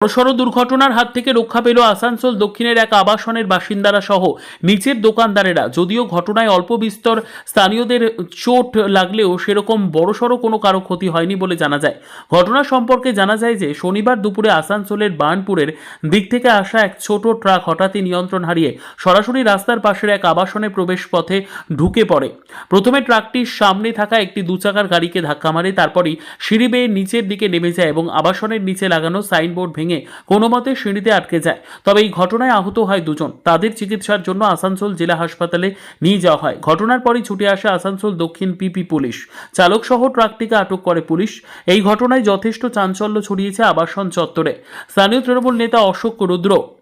বড়সড় দুর্ঘটনার হাত থেকে রক্ষা পেল আসানসোল দক্ষিণের এক আবাসনের বাসিন্দারা সহ নিচের দোকানদারেরা। যদিও ঘটনায় অল্প বিস্তর স্থানীয়দের চোট লাগলেও সেরকম বড়সড় কোনো কারও ক্ষতি হয়নি বলে জানা যায়। ঘটনা সম্পর্কে জানা যায় যে, শনিবার দুপুরে আসানসোলের বার্নপুরের দিক থেকে আসা এক ছোট ট্রাক হঠাৎই নিয়ন্ত্রণ হারিয়ে সরাসরি রাস্তার পাশের এক আবাসনের প্রবেশ পথে ঢুকে পড়ে। প্রথমে ট্রাকটির সামনে থাকা একটি দুচাকার গাড়িকে ধাক্কা মারে, তারপরই সিঁড়ি বেয়ে নিচের দিকে নেমে যায় এবং আবাসনের নিচে লাগানো সাইনবোর্ড ভেঙে কোনো মতে সিঁড়িতে আটকে যায়। তবে এই ঘটনায় আহত হয় দুজন। তাদের চিকিৎসার জন্য আসানসোল জেলা হাসপাতালে নিয়ে যাওয়া হয়। ঘটনার পরই ছুটে আসে আসানসোল দক্ষিণ পিপি পুলিশ। চালক সহ ট্রাকটিকে আটক করে পুলিশ। এই ঘটনায় যথেষ্ট চাঞ্চল্য ছড়িয়েছে আবাসন চত্বরে। স্থানীয় তৃণমূল নেতা অশোক রুদ্র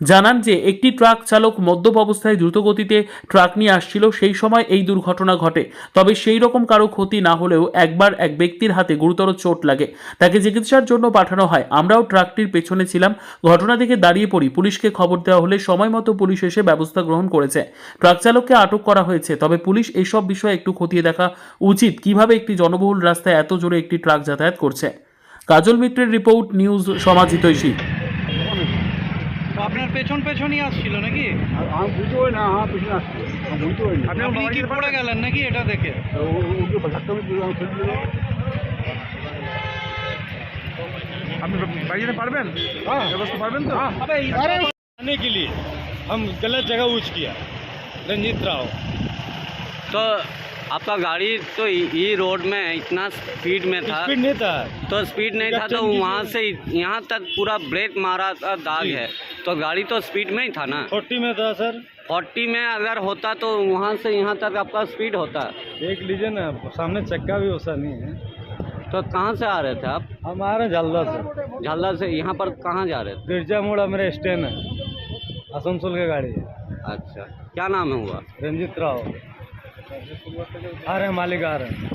জানান যে একটি ট্রাক চালক মদ্যপ অবস্থায় দ্রুতগতিতে ট্রাক নিয়ে আসছিল, সেই সময় এই দুর্ঘটনা ঘটে। তবে সেই রকম কারও ক্ষতি না হলেও একবার এক ব্যক্তির হাতে গুরুতর চোট লাগে। তাকে চিকিৎসার জন্য পাঠানো হয়। আমরাও ট্রাকটির পেছনে ছিলাম। ঘটনা দেখে দাঁড়িয়ে পড়ি। পুলিশকে খবর দেওয়া হলে সময় মতো পুলিশ এসে ব্যবস্থা গ্রহণ করেছে। ট্রাক চালককে আটক করা হয়েছে। তবে পুলিশ এইসব বিষয়ে একটু খতিয়ে দেখা উচিত। কীভাবে একটি জনবহুল রাস্তায় এত জোরে একটি ট্রাক যাতায়াত করছে? কাজল মিত্রের রিপোর্ট নিউজ সমাজিতৈষী পেছন পেছনই আসছিল নাকি আর আমি বুঝতে পারি না আমার পিছনে আসছে আমি বুঝতে পারি না আপনি কি পড়ে গেলেন নাকি এটা দেখে তো ও- ও- ওকে ধাক্কা মেরে আমি ফেলে দিলাম আপনি বাড়ি যেতে পারবেন হ্যাঁ ব্যবস্থা পারবেন তো आने के लिए हम गलत जगह यूज किया रंजीत राव तो आपका गाड़ी तो ये रोड में इतना स्पीड में था स्पीड नहीं था तो स्पीड नहीं था तो वहाँ से यहाँ तक पूरा ब्रेक मारा था दाग है तो गाड़ी तो स्पीड में ही था ना। फोर्टी में था सर। फोर्टी में अगर होता तो वहाँ से यहाँ तक आपका स्पीड होता। देख लीजिए ना सामने चक्का भी वैसा नहीं है। तो कहाँ से आ रहे थे आप? हम आ रहे हैं झालदा से। झाला से यहाँ पर कहाँ जा रहे थे? बिरजा मोड़ा मेरा स्टैंड है। आसनसोल की गाड़ी है। अच्छा क्या नाम है हुआ? रंजीत राव। आ रहे हैं मालिक आ रहे हैं।